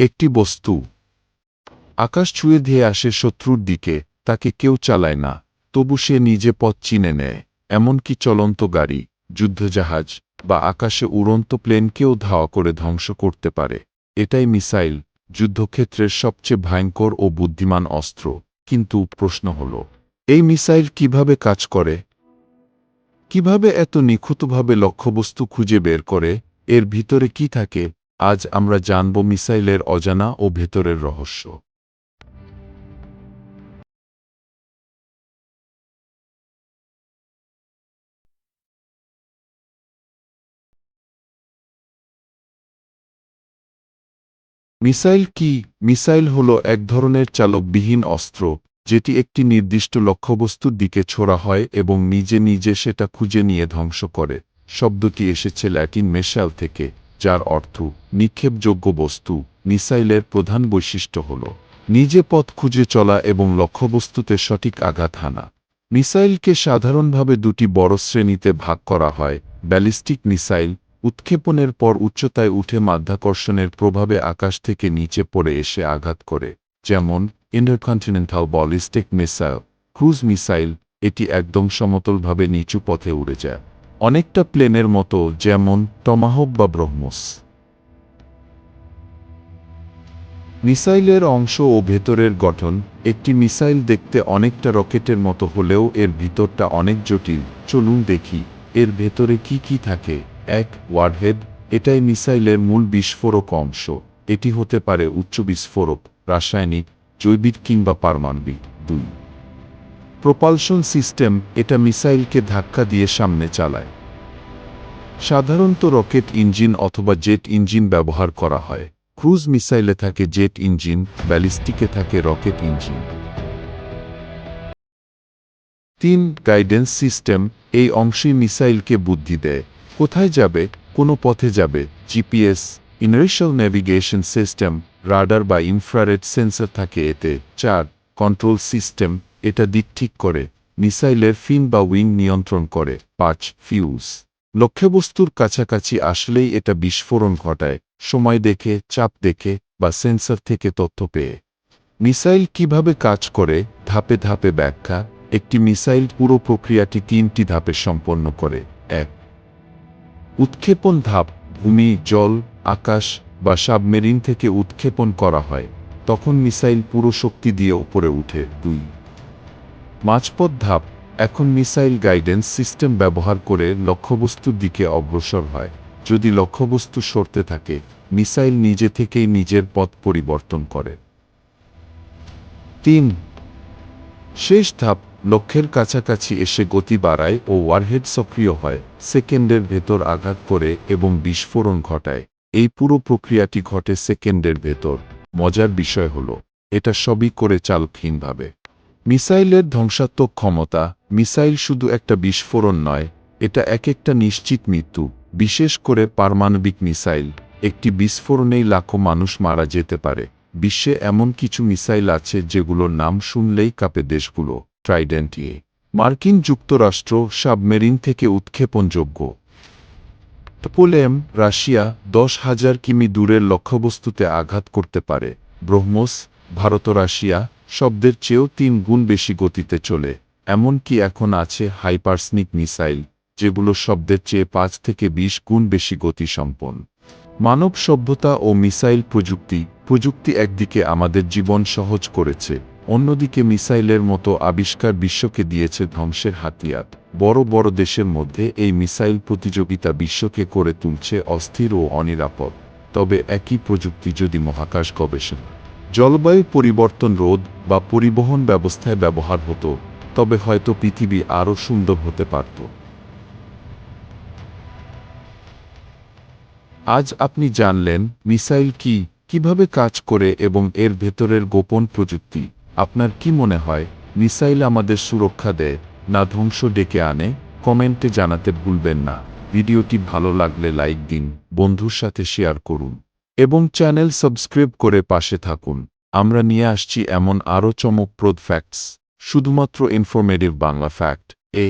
একটি বস্তু। আকাশ ছুঁয়ে ধেয়ে আসে শত্রুর দিকে, তাকে কেউ চালায় না, তবু সে নিজে পথ চিনে নেয়, এমনকি চলন্ত গাড়ি, যুদ্ধজাহাজ, বা আকাশে উড়ন্ত প্লেনকেও ধাওয়া করে ধ্বংস করতে পারে। এটাই মিসাইল, যুদ্ধক্ষেত্রের সবচেয়ে ভয়ঙ্কর ও বুদ্ধিমান অস্ত্র। কিন্তু প্রশ্ন হল, এই মিসাইল কীভাবে কাজ করে? কীভাবে এত নিখুঁতভাবে লক্ষ্যবস্তু খুঁজে বের করে? এর ভিতরে কি থাকে? আজ আমরা জানব মিসাইলের অজানা ও ভেতরের রহস্য। মিসাইল কি? মিসাইল হল এক ধরনের চালকবিহীন অস্ত্র, যেটি একটি নির্দিষ্ট লক্ষ্যবস্তুর দিকে ছোড়া হয় এবং নিজে নিজে সেটা খুঁজে নিয়ে ধ্বংস করে। শব্দটি এসেছে ল্যাটিন মেশাল থেকে। যার অর্থ নিক্ষেপযোগ্য বস্তু, মিসাইলের প্রধান বৈশিষ্ট্য হল নিজে পথ খুঁজে চলা এবং লক্ষ্যবস্তুতে সঠিক আঘাত হানা। মিসাইলকে সাধারণভাবে দুটি বড় শ্রেণীতে ভাগ করা হয়, ব্যালিস্টিক মিসাইল, উৎক্ষেপণের পর উচ্চতায় উঠে মাধ্যাকর্ষণের প্রভাবে আকাশ থেকে নিচে পড়ে এসে আঘাত করে, যেমন intercontinental ballistic missile, cruise missile, এটি একদম সমতলভাবে নিচু পথে উড়ে যায়। অনেকটা প্লেনের মতো যেমন টমাহক বা ব্রহ্মস। মিসাইলের অংশ ও ভেতরের গঠন, একটি মিসাইল দেখতে অনেকটা রকেটের মতো হলেও এর ভিতরটা অনেক জটিল। চলুন দেখি, এর ভেতরে কি কি থাকে? এক, ওয়ারহেড, এটাই মিসাইলের মূল বিস্ফোরক অংশ। এটি হতে পারে উচ্চ বিস্ফোরক, রাসায়নিক, জৈবিক কিংবা পারমাণবিক। দুই প্রপালশন সিস্টেম এটা মিসাইলকে ধাক্কা দিয়ে সামনে চালায়। সাধারণত রকেট ইঞ্জিন অথবা জেট ইঞ্জিন ব্যবহার করা হয়। ক্রুজ মিসাইলে থাকে জেট ইঞ্জিন, ব্যালিস্টিকে থাকে রকেট ইঞ্জিন। তিন, গাইডেন্স সিস্টেম, এই অংশই মিসাইলকে বুদ্ধি দেয়। কোথায় যাবে, কোনো পথে যাবে, GPS inertial navigation system, radar বা ইনফ্রারেড সেন্সর থাকে এতে। চার, কন্ট্রোল সিস্টেম এটা দিক ঠিক করে মিসাইলের ফিন বা উইং নিয়ন্ত্রণ করে, পাঁচ, ফিউজ। লক্ষ্যবস্তুর কাছাকাছি আসলেই এটা বিস্ফোরণ ঘটায়, সময় দেখে, চাপ দেখে, বা সেন্সর থেকে তথ্য পেয়ে। মিসাইল কীভাবে কাজ করে? ধাপে ধাপে ব্যাখ্যা, একটি মিসাইল পুরো প্রক্রিয়াটি তিনটি ধাপে সম্পন্ন করে, এক। উৎক্ষেপণ ধাপ, ভূমি, জল, আকাশ, বা সাবমেরিন থেকে উৎক্ষেপণ করা হয়, তখন মিসাইল পুরো শক্তি দিয়ে উপরে উঠে, দুই। মাঝপথ ধাপ, এখন মিসাইল গাইডেন্স সিস্টেম ব্যবহার করে লক্ষ্যবস্তুর দিকে অগ্রসর হয়। যদি লক্ষ্যবস্তু সরতে থাকে, মিসাইল নিজে থেকেই নিজের পথ পরিবর্তন করে। তিন, শেষ ধাপ, লক্ষ্যের কাছাকাছি এসে গতি বাড়ায় ও ওয়ারহেড সক্রিয় হয়, সেকেন্ডের ভেতর আঘাত করে এবং বিস্ফোরণ ঘটায়। এই পুরো প্রক্রিয়াটি ঘটে সেকেন্ডের ভেতর। মজার বিষয় হল, এটা সবই করে চালকহীনভাবে। মিসাইলের ধ্বংসাত্মক ক্ষমতা, মিসাইল শুধু একটা বিস্ফোরণ নয়, এটা এক একটা নিশ্চিত মৃত্যু, বিশেষ করে পারমাণবিক মিসাইল। একটি বিস্ফোরণেই লাখো মানুষ মারা যেতে পারে। বিশ্বে এমন কিছু মিসাইল আছে যেগুলোর নাম শুনলেই কাঁপে দেশগুলো। ট্রাইডেন্ট এ। মার্কিন যুক্তরাষ্ট্র সাবমেরিন থেকে উৎক্ষেপণযোগ্য। পোলেম, রাশিয়া, দশ হাজার কিমি দূরের লক্ষ্যবস্তুতে আঘাত করতে পারে। ব্রহ্মোস, ভারত রাশিয়া শব্দের চেয়েও তিন গুণ বেশি গতিতে চলে, এমনকি এখন আছে হাইপারসনিক মিসাইল, যেগুলো শব্দের চেয়ে পাঁচ থেকে বিশ গুণ বেশি গতি সম্পন্ন মানব সভ্যতা ও মিসাইল প্রযুক্তি প্রযুক্তি একদিকে আমাদের জীবন সহজ করেছে, অন্যদিকে মিসাইলের মতো আবিষ্কার বিশ্বকে দিয়েছে ধ্বংসের হাতিয়ার। বড় বড় দেশের মধ্যে এই মিসাইল প্রতিযোগিতা বিশ্বকে করে তুলছে অস্থির ও অনিরাপদ। তবে একই প্রযুক্তি যদি মহাকাশ গবেষণা জলবায়ু পরিবর্তন রোধ বা পরিবহন ব্যবস্থায় ব্যবহার হতো, তবে হয়তো পৃথিবী আরও সুন্দর হতে পারত। আজ আপনি জানলেন মিসাইল কি, কীভাবে কাজ করে এবং এর ভেতরের গোপন প্রযুক্তি। আপনার কি মনে হয়, মিসাইল আমাদের সুরক্ষা দেয়, না ধ্বংস ডেকে আনে? কমেন্টে জানাতে ভুলবেন না। ভিডিওটি ভালো লাগলে লাইক দিন, বন্ধুর সাথে শেয়ার করুন। এবং চ্যানেল সাবস্ক্রাইব করে পাশে থাকুন। আমরা নিয়ে আসছি এমন আরও চমকপ্রদ ফ্যাক্টস শুধুমাত্র ইনফরমেটিভ বাংলা ফ্যাক্ট এ